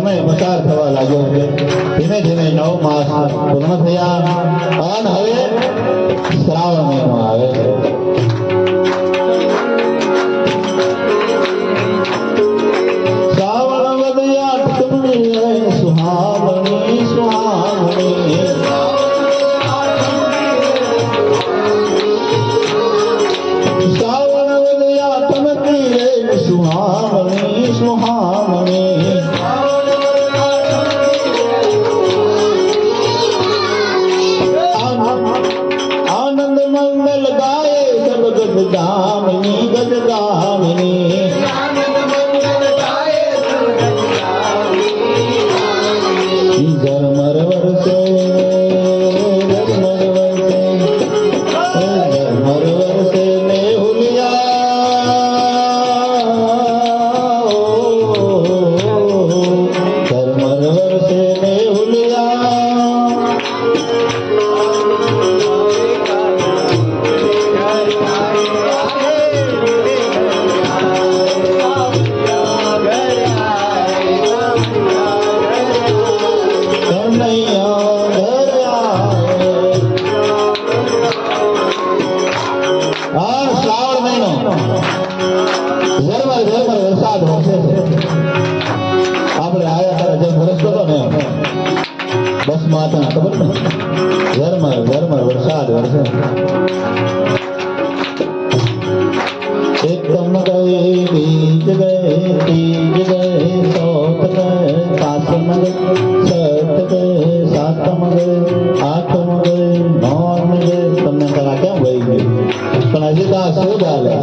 સમય પસાર થવા લાગ્યો છે. ધીમે ધીમે નવ માસ પૂર્ણ થયા. અને હવે શ્રાવણ મહિનો આવે છે. શ્રાવણ વધ્યા આઠમ ગયે તમને પેલા કેમ વહી ગયું પણ હજી તો આ શોધ આવે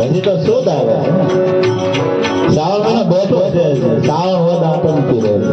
હજી તો શોધ આવે શ્રાવણ મહિનો બેઠો છે શ્રાવણ વદ આતંકી રહે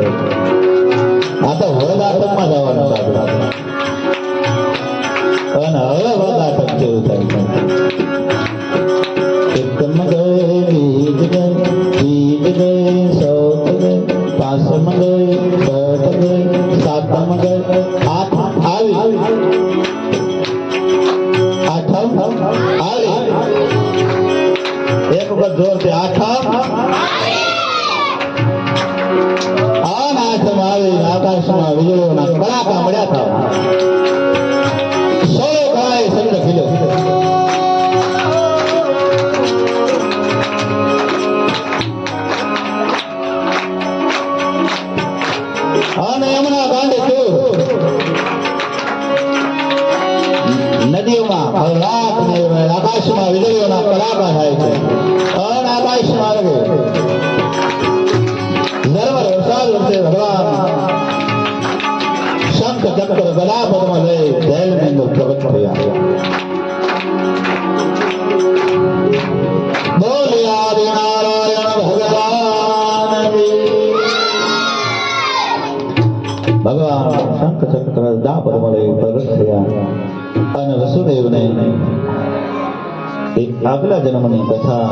આગલા જન્મની કથા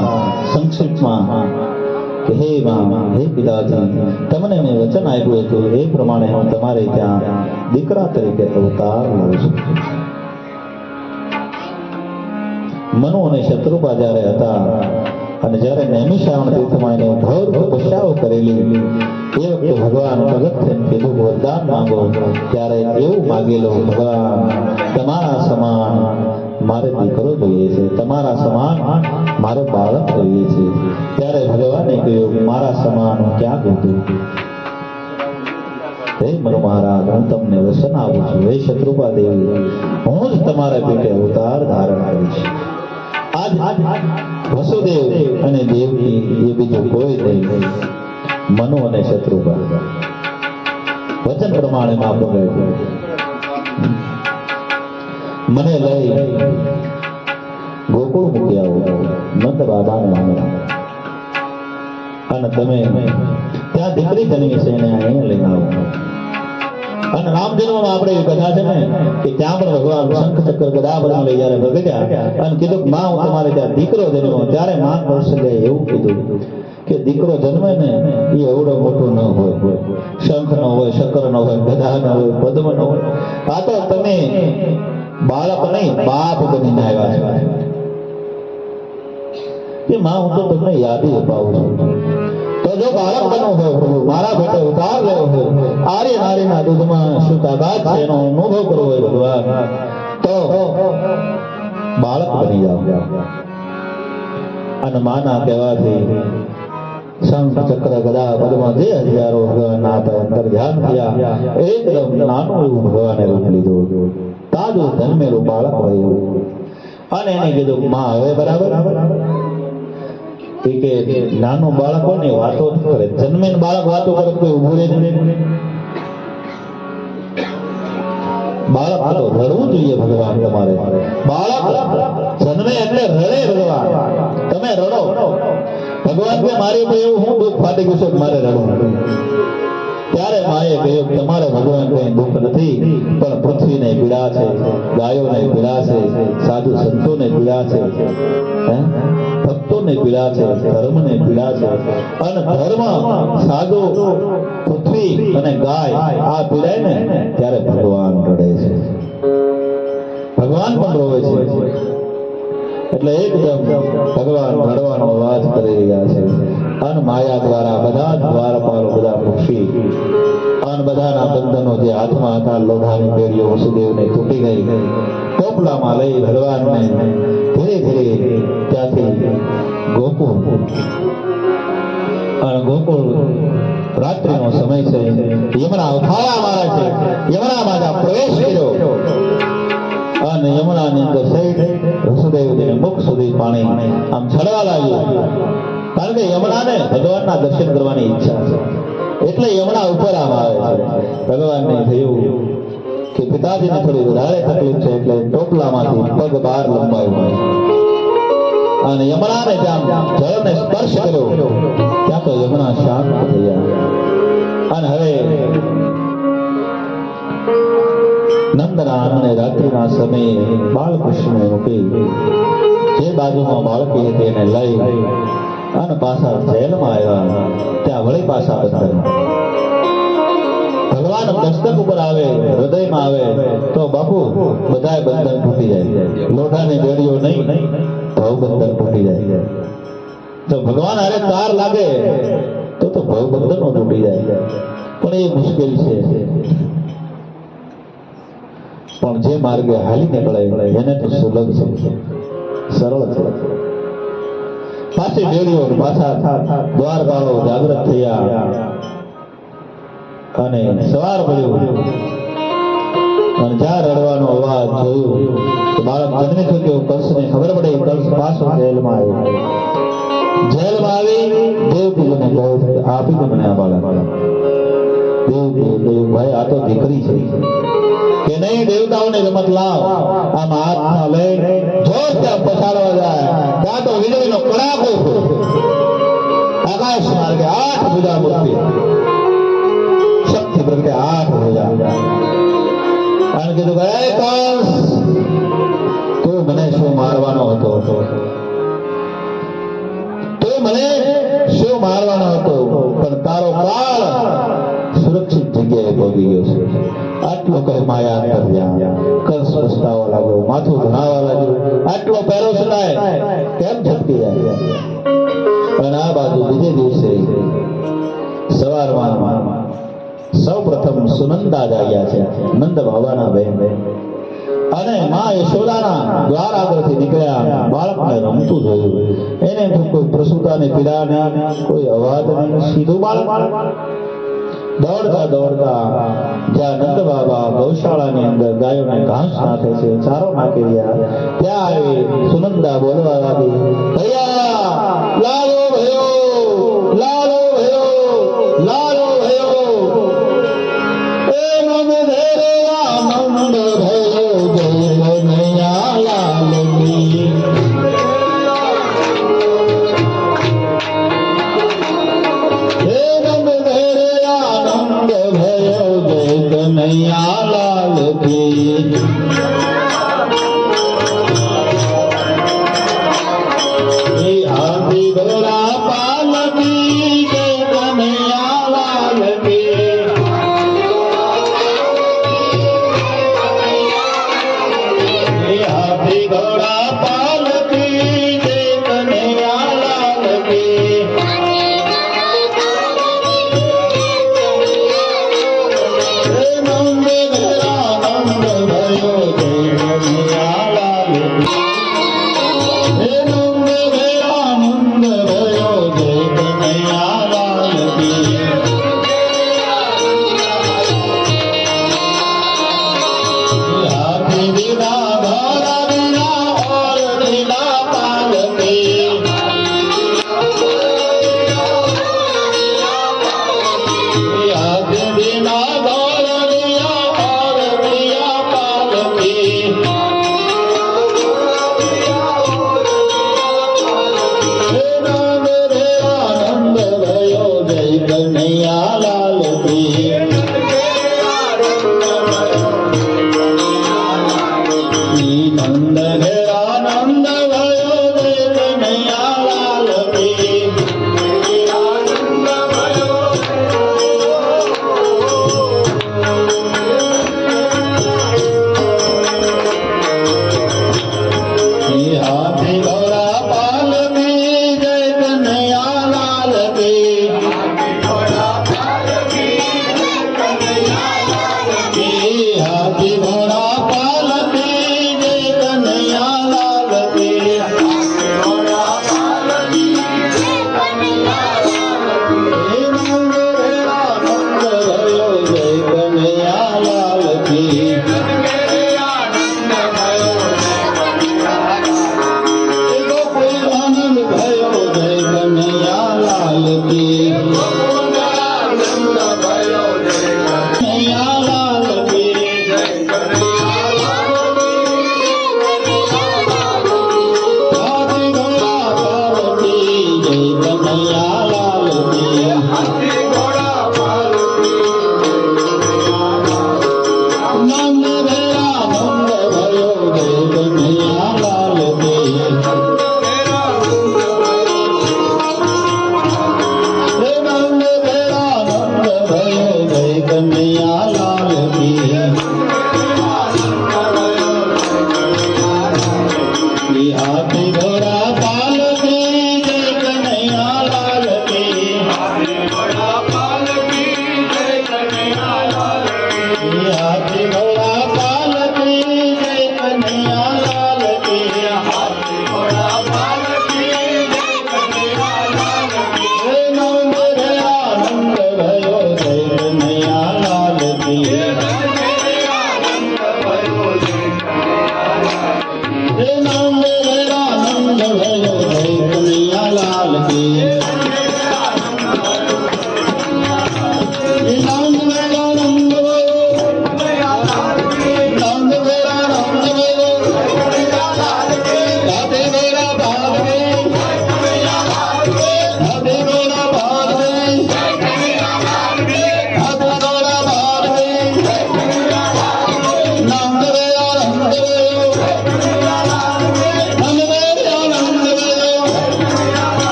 સંક્ષિપ્તમાં હે. માં હે પિતાજી, તમને મેં વચન આપ્યું હતું. એ પ્રમાણે હું તમારે ત્યાં દીકરા તરીકે અવતાર લઉં છું. મનુ અને શત્રુપા જ્યારે હતા અને જ્યારે નૈમિષારણ તીર્થમાં એને ઘોર પશાઓ કરેલી, એ વખતે ભગવાન ભગત કીધું, વરદાન માંગો. ત્યારે એવું માગેલો, ભગવાન, તમારા સમાન મારે દીકરો જોઈએ છે. તમારા સમાન મારે બાળક જોઈએ છે. ત્યારે ભગવાને કહ્યું, મારા સમાન હું ક્યાં ગોતું? હે મનુ મહારાજ, હું તમને વચન આપું છું. હે શત્રુપા દેવી હું જ તમારા પેટે અવતાર ધારણ કરીશ આજ વસુદેવ અને દેવી એ બીજું કોઈ નહીં. મનુ અને શત્રુપા. વચન પ્રમાણે માફ ગયું મને લઈ ગોકુળ મૂકી આવો. નંદ બાબાને માને. અને તમે ત્યાં દીકરી જન્મી છે એને અહીંયા લઈને આવો. અને રામ જન્મમાં આપણે એ કથા છે ને કે ત્યાં પણ ભગવાન શંખ ચક્ર ગદા બધા લઈ જયારે ભગત્યા અને કીધું માં હું તમારે ત્યાં દીકરો જન્મ્યો. ત્યારે માં કૌશલ્ય એવું કીધું કે દીકરો જન્મે ને એ એવડો મોટો ન હોય. શંખ ન હોય, શક્કર ન હોય ગધા ન હોય, પદ્મ ન હોય. આ તો તમે બાળક નહીં, બાપ બનીને આવ્યા છે. કે માં, હું તો તમને યાદી અપાવું છું. તો જો બાળક બનવું હોય મારા ભેટે ઉતાર લેવો હોય, આર્ય નારીના દૂધમાં શું તાકાત છે એનો અનુભવ કરવો હોય ભગવાન, તો બાળક બની જાઓ. અને માના કહેવાથી શંખ ચક્ર ગદા પદ્મ જે હજારો ભગવાનના આપે અંતર ધ્યાન થયા, એકદમ નાનું એવું ભગવાને રૂપ લીધું. તાજું જન્મેલું બાળક હોય એવું. અને એને કીધું, માં, હવે બરાબર? એ કે નાનું બાળક હોય ને એ વાતો જ કરે. જન્મેન બાળક વાતો કરે તો કોઈ ઊભું રહે નહીં. બાળક આ તો રડવું જોઈએ ભગવાન તમારે. બાળક જન્મે એટલે રડે ભગવાન. તમે રડો. ભગવાન કે, મારી ઉપર એવું હું દુઃખ ફાટી ગયું છે કે મારે રડવું? ત્યારે માએ કહ્યું તમારે ભગવાન કઈ દુઃખ નથી, પણ પૃથ્વીને પીડા છે, ગાયોને પીડા છે, સાધુ સંતોને પીડા છે ભક્તોને પીડા છે, ધર્મને પીડા છે. અને ધર્મ, સાધુ, પૃથ્વી અને ગાય આ પીડાય ને ત્યારે ભગવાન રડે છે. ભગવાન પણ રોવે છે. એટલે એકદમ ભગવાન રડવાનો અવાજ કરી રહ્યા છે. અને માયા દ્વારા બધા દ્વારપાલો બધા પક્ષી અને બધાના બંધનો જે હાથમાં હતા લોઢાની પેરીઓ વસુદેવને તૂટી ગઈ. ટોપલામાં લઈ ભગવાનને ધીરે ધીરે ત્યાંથી ગોકુળ. ગોકુળ રાત્રિનો સમય છે. યમુના ઉફાળા મારા છે. યમુનામાં જ્યાં પ્રવેશ કર્યો. અને યમુનાની અંદર સહિત વસુદેવ મુખ સુધી પાણી આમ છડવા લાગ્યું. કારણ કે યમુનાને ભગવાનના દર્શન કરવાની ઈચ્છા છે. એટલે યમુના ઉપર આમ આવે ભગવાનને થયું કે પિતાજીને થોડી વધારે તકલીફ છે એટલે ટોપલામાંથી પગ બહાર લંબાવ્યો અને યમુનાને જ્યાં જળને સ્પર્શ કર્યો. ત્યાં તો યમુના શાંત થઈ ગયા અને હવે આંગણે રાત્રિના સમયે બાળકૃષ્ણને મૂકી જે બાજુમાં બાળકી હતી એને લઈ અને પાછા જેલમાં આવ્યા ત્યાં વળી પાછા બંધન ભગવાન દસ્તક ઉપર આવે, હૃદયમાં આવે, તો બાપુ, બધાય બંધન તૂટી જાય. લોઢાની બેડીઓ નહીં ભવ બંધન તૂટી જાય. તો ભગવાન હારે તાર લાગે, તો તો ભવ બંધનો તૂટી જાય. પણ એ મુશ્કેલ છે. પણ જે માર્ગે હાલી નીકળે એને તો સુલભ છે. સરળ છે. પાછી બેડીઓ પાછા દ્વારપાળો જાગૃત થયા. અને સવાર પડ્યો. અને જ્યાં રડવાનો અવાજ જોયું તો બાળક જન્મે છે કે ખબર પડે કંસ પાછો જેલમાં આવ્યો. જેલમાં આવી દેવપુજને કહ્યું આપી દો મને આ બાળક કહ્યું ભાઈ, આ તો દીકરી છે. કે નહીં, દેવતાઓને રમત લાવ. આમ હાથમાં લઈ જો ત્યાં પછાડવા જાય. ત્યાં તો વીજળીનો કડાકો આકાશ માર્ગે આઠ ભુજા મૂર્તિ શક્તિ પ્રગટે આઠ અને કીધું કે "હે કંસ તું મને શું મારવાનો હતો? તું મને શું મારવાનો હતો? પણ તારો કાળ સુરક્ષિત જગ્યાએ પહોંચી ગયો છે. આટલો કઈ માયા અંતર જ્યાં કર સ્પષ્ટાવા લાગ્યો માથું ધણાવા લાગ્યું આટલો પહેરો છતાંય કેમ છટકી જાય? પણ આ બાજુ બીજે દિવસે સવારમાં સૌ પ્રથમ સુનંદા જાગ્યા છે, નંદ બાબાના બહેન અને માં યશોદાના દ્વાર આગળથી નીકળ્યા, બાળકને રમતું જોયું. એને કોઈ પ્રસૂતાની પીડા કોઈ અવાજ સીધું બાળક. દોડતા દોડતા જ્યાં નંદ બાબા ગૌશાળાની અંદર ગાયોને ઘાસ નાખે છે, ચારો નાખી રહ્યા. ત્યાં આવી સુનંદા બોલવા લાગી ભૈયા, લાલો ભયો લાલો ભયો લાલો ભયો. એ નંદ ધેરે રામ ભયો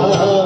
Oh.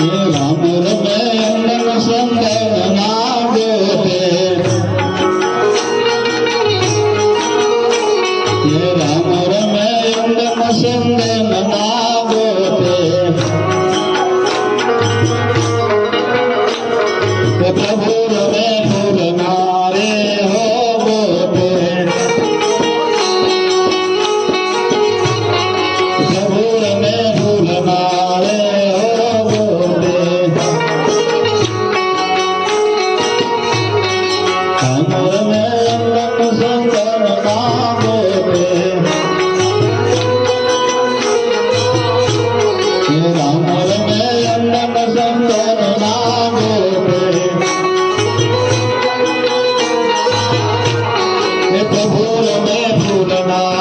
Oh, ભૂલ મેં ભૂલના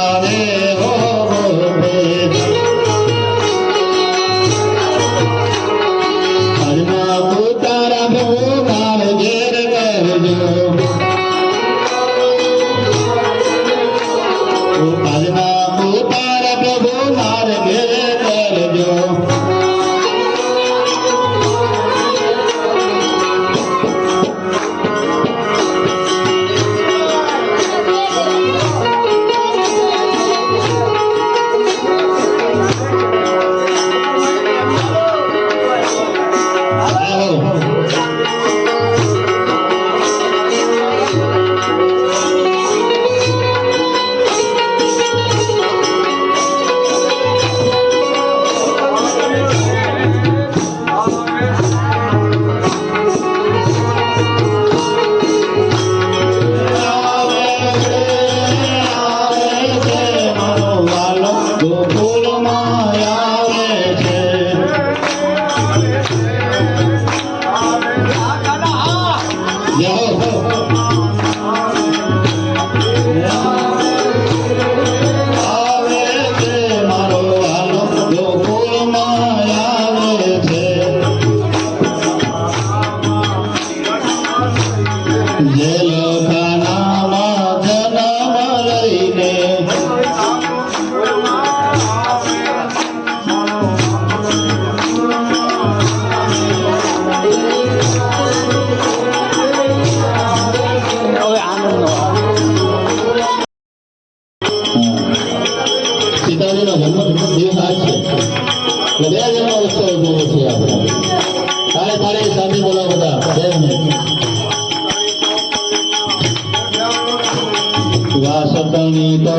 દિવસ તારે તારે સામે બધા બે મિનિટ વાસતની તો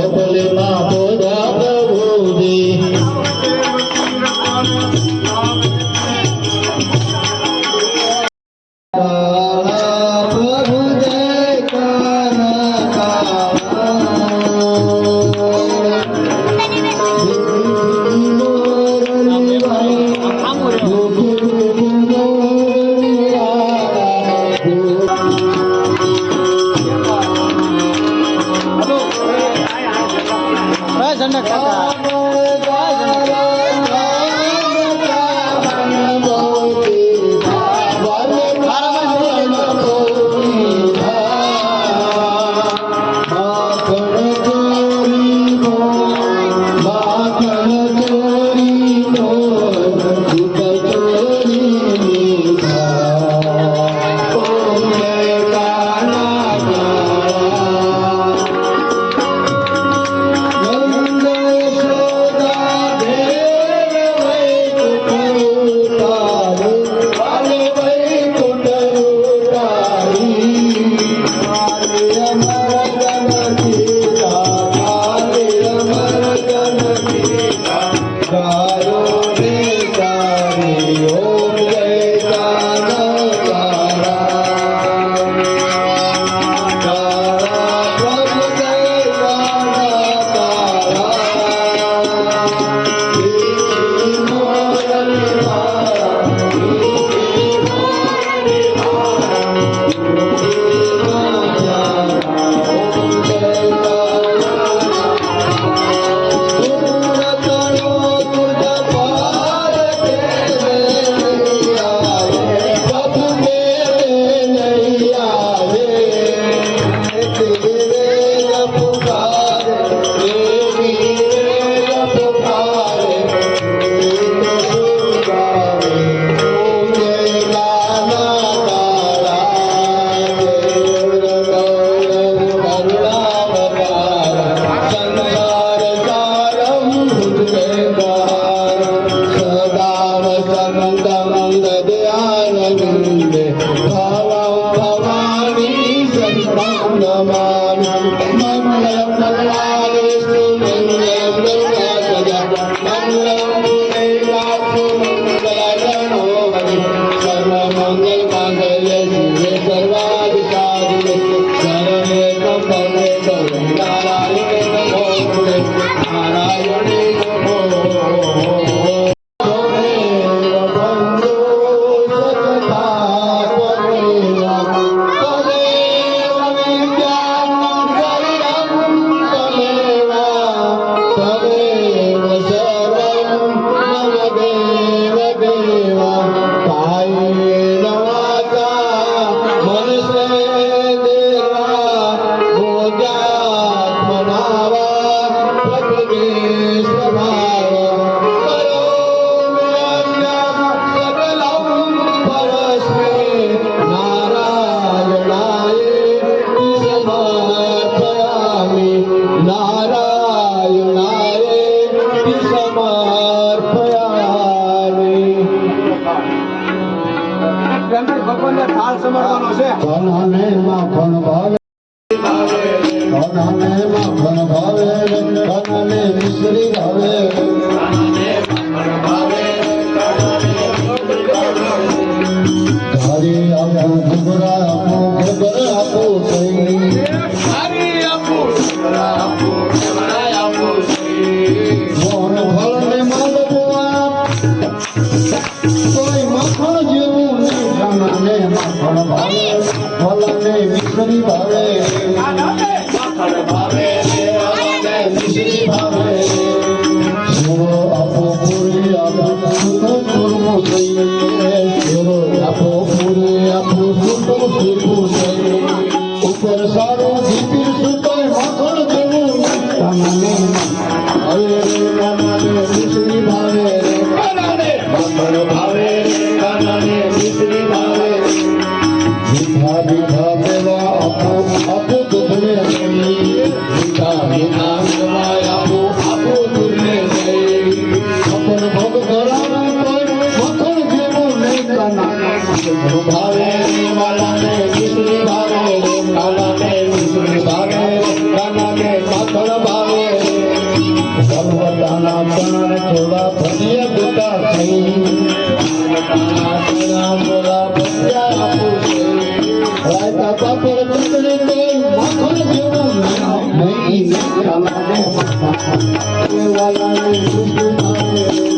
કોનાને માખણ ભાવે ભાવે મિશ્રી ભાવે Thank you.